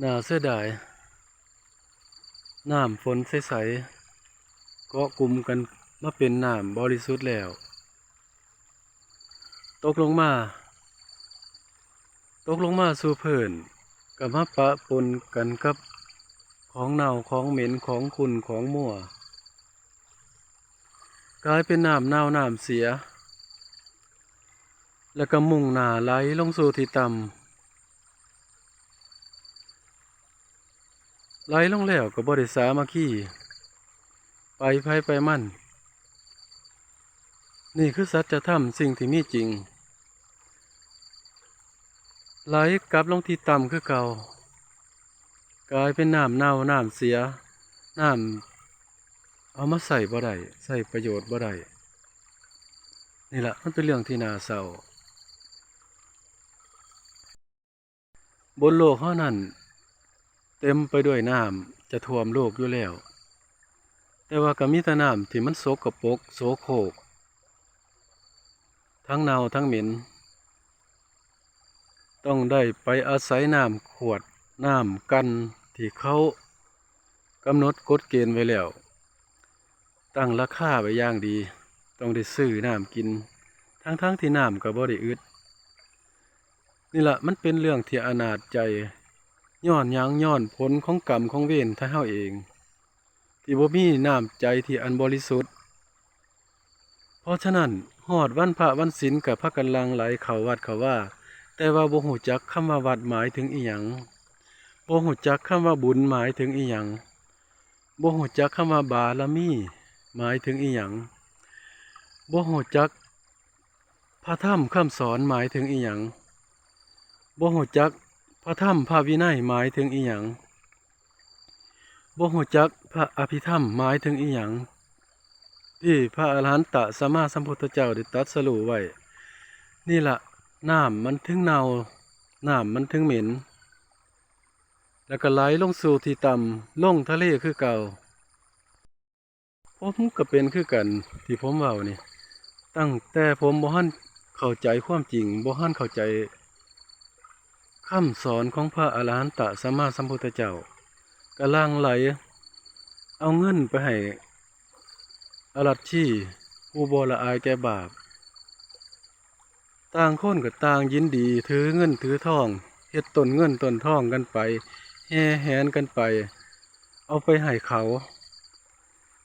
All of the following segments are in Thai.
หน่าเสียดาย น้ำฝนใสๆเกาะกลุ่มกันมาเป็นน้ำบริสุทธิ์แล้ว ตกลงมา ตกลงมาสู่เพิ่นกับมาปะปนกันกับของเน่าของเหม็นของคุณของมั่ว กลายเป็นน้ำเน่าน้ำเสีย แล้วก็มุ่งหน้าไหลลงสู่ที่ต่ำ ไหลลงแล้วก็บ่ได้สามัคคีไปไผไปมั่น นี่คือสัจธรรมสิ่งที่มีจริง ไหลกลับลงที่ต่ำคือเก่า กลายเป็นน้ำเน่าน้ำเสียน้ำเอามาใส่บ่ได้ใส่ประโยชน์บ่ได้นี่แหละมันเป็นเรื่องที่น่าเศร้า บนโลกเท่านั้น เต็มไปด้วยน้ำจะท่วมโลกอยู่แล้ว แต่ว่าก็มีแต่น้ำที่มันโสกปรกโสโครกทั้งเนาทั้งเหม็น ต้องได้ไปอาศัยน้ำขวดน้ำกันที่เขากำหนดกฎเกณฑ์ไว้แล้ว ตั้งราคาไว้อย่างดี ต้องได้ซื้อน้ำกิน ทั้งๆที่น้ำก็บ่ได้อึดนี่ละมันเป็นเรื่องที่อนาจใจ ย้อนยังย้อนผลของกรรมของเวรถ้าเฮาเอง ที่บ่มีน้ำใจที่อันบริสุทธิ์ เพราะฉะนั้นหอดวันพระวันศีลกับพระกันลังไหลเขาวัดเขาว่า แต่ว่าบ่ฮู้จักคำว่าวัดหมายถึงอีหยังบ่ฮู้จักคำว่าบุญหมายถึงอีหยังบ่ฮู้จักคำว่าบารมีหมายถึงอีหยังบ่ฮู้จักพระธรรมคำสอนหมายถึงอีหยังบ่ฮู้จัก พระธรรมพระวินัยหมายถึงอีหยังบ่ฮู้จักพระอภิธรรมหมายถึงอีหยังที่พระอรหันตสัมมาสัมพุทธเจ้าได้ตรัสรู้ไว้ นี่ล่ะน้ำมันถึงเนาน้ำมันถึงเหม็น แล้วก็ไหลลงสู่ที่ต่ำลงทะเลคือเก่าผมก็เป็นคือกันที่ผมเว้านี่ ตั้งแต่ผมบ่ฮั่นเข้าใจความจริงบ่ฮั่นเข้าใจ คำสอนของพระอรหันตสัมมาสัมพุทธเจ้ากำลังไหล เอาเงินไปให้อรัชชีผู้บ่ละอายแก่บาป ต่างคนก็ต่างยินดีถือเงินถือทองเฮ็ดตนเงินตนทองกันไปแห่แหนกันไป เอาไปให้เขา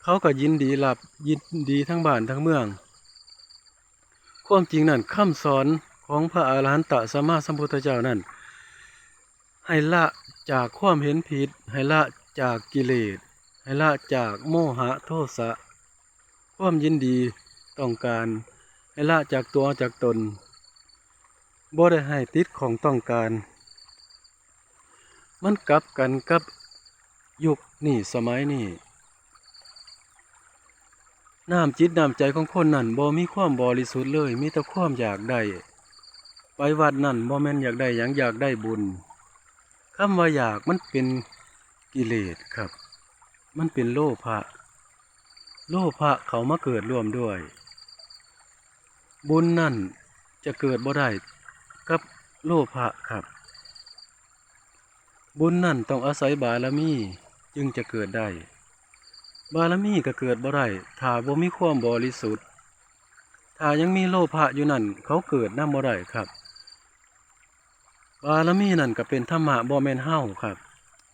เขาก็ยินดีรับยินดีทั้งบ้านทั้งเมือง ความจริงนั่นคำสอนของพระอาหารหันตสัมมาสัมพุทธเจ้านั่น ให้ละจากความเห็นผิด ให้ละจากกิเลส ให้ละจากโมหะโทสะ ความยินดีต้องการ ให้ละจากตัวจากตน บ่ได้ให้ติดของต้องการ มันกลับกันกับยุคนี่สมัยนี้น้ำจิตน้ำใจของคนนั่นบ่มีความบริสุทธิ์เลย มีแต่ความอยากได้ ไปวัดนั่นบ่แม่นอยากได้หยังอยากได้บุญ คำว่าอยากมันเป็นกิเลสครับ มันเป็นโลภะ โลภะเขามาเกิดร่วมด้วย บุญนั่นจะเกิดบ่ได้กับโลภะครับ บุญนั่นต้องอาศัยบารมีจึงจะเกิดได้ บารมีก็เกิดบ่ได้ถ้าบ่มีความบริสุทธิ์ถ้ายังมีโลภะอยู่นั่นเขาเกิดนำบ่ได้ครับ บารมีนั่นก็เป็นธรรมะบ่แมนเฮาครับ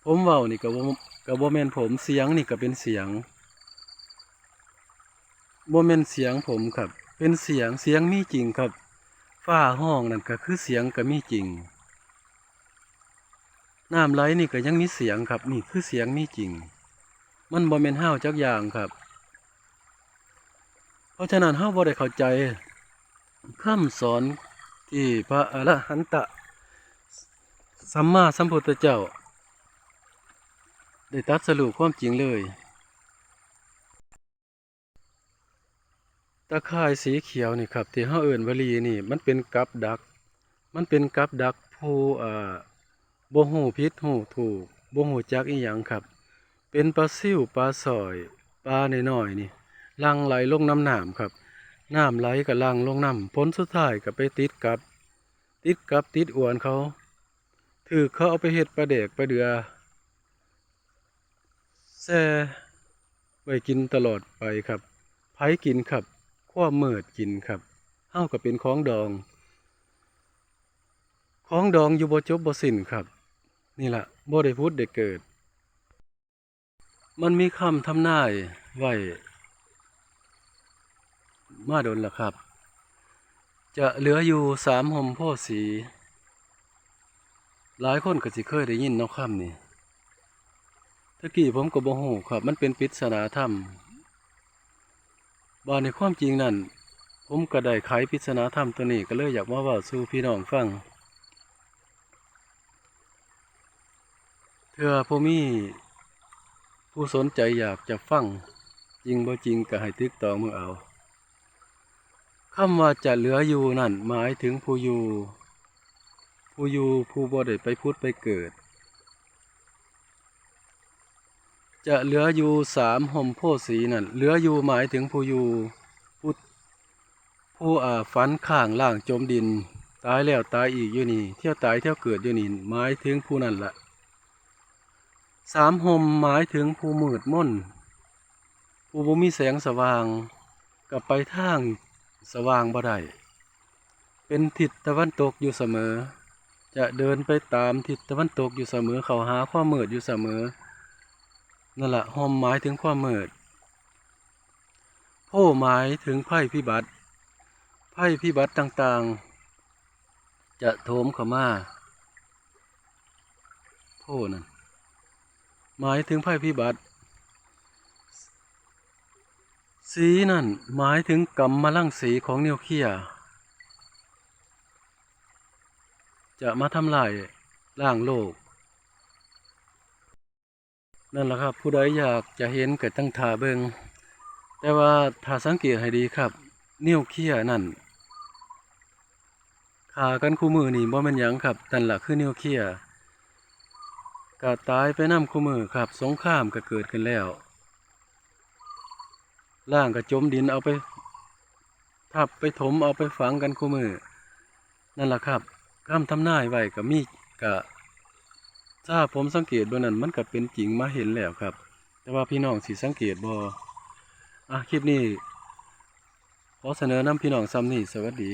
ผมเว้านี่ก็บ่ก็บ่แมนผมเสียงนี่ก็เป็นเสียงบ่แมนเสียงผมครับ เป็นเสียงเสียงมีจริงครับฟ้าห้องนั่นก็คือเสียงก็มีจริงน้ำไหลนี่ก็ยังมีเสียงครับ นี่คือเสียงมีจริง มันบ่แม่นห้าจักอย่างครับ เพราะฉะนั้นเฮาบ่ได้เข้าใจคำสอนที่พระอรหันต สัมมาสัมพุทธเจ้า ได้ตัดสรุปความจริงเลยตะข่ายสีเขียวนี่ครับที่เฮาเอิ้นวลีนี่ มันเป็นกับดัก มันเป็นกับดักผู้อ่าบ่ฮู้ผิดฮู้ถูกบ่ฮู้จักอีหยังครับ เป็นปลาซิวปลาสอยปลานน้อยๆนี่ลังไหลลงน้ำหน้ำครับน้ำไหลก็ลังลงน้ำผลสุดท้ายก็ไปติดกับ ติดกับติดอวนเขา ถือเขาเอาไปเฮ็ดปลาแดกปลาเดือแซ่ไว้กินตลอดไปครับไผกินครับความเมิดกินครับเฮาก็เป็นของดองของดองอยู่บ่จบบ่สิ้นครับ นี่แหละบ่ได้พูดได้เกิด มันมีคำทำนายไว้มาโดนละครับ จะเหลืออยู่สามหมพธิ์สี หลายคนก็สิเคยได้ยินเนาะคำนี้ตะกี้ผมก็บ่ฮู้ครับ มันเป็นปริศนาธรรมบาในความจริงนั่น ผมก็ได้ไขปริศนาธรรมตัวนี้ก็เลยอยากมาเว้าสู่พี่น้องฟังเถื่อผู้มีผู้สนใจอยากจะฟังจริงบ่จริงก็ให้ตึกตองมือเอาคำว่าจะเหลืออยู่นั่นหมายถึงผู้อยู่ ผู้อยู่ผู้บ่ได้ไปพุทธไปเกิด จะเหลืออยู่สามห่มโพสีนั่นเหลืออยู่หมายถึงผู้อยู่ผู้ผู้อ่าฝันข้างล่างจมดิน ตายแล้วตายอีกอยู่นี่ เที่ยวตายเที่ยวเกิดอยู่นี่หมายถึงผู้นั่นละสามห่มหมายถึงผู้มืดม่นผู้บ่มีแสงสว่างกับไปทางสว่างบ่ได้เป็นทิศตะวันตกอยู่เสมอ จะเดินไปตามทิศตะวันตกอยู่เสมอเขาหาความมืดอยู่เสมอนั่นแหละห่มหมายถึงความมืดโพหมายถึงภัยพิบัติภัยพิบัติต่างๆ จะโถมเข้ามาโพนั่นหมายถึงภัยพิบัติ สีนั่นหมายถึงกรรมลังสีของนิวเคลียร์ จะมาทำลายร่างโลก นั่นแหละครับ ผู้ใดอยากจะเห็นก็ตั้งท่าเบิงแต่ว่าถ้าสังเกตให้ดีครับ นิวเคลียนั่นขากันคู่มือนี่บ่แม่นหยังครับนั่นล่ะคือนิวเคลียก็ตายไปนํคู่มือครับ สงครามก็เกิดขึ้นแล้วล่างก็จมดินเอาไปทับไปถมเอาไปฝังกันคู่มือ นั่นแหละครับ คำทำนายไว้ก็มีกะถ้าผมสังเกตเบนนั้นมันก็เป็นจริงมาเห็นแล้วครับ แต่ว่าพี่น้องสิสังเกตบออะคลิปนี้ขอเสนอนำพี่น้องซ้ำนี่สวัสดี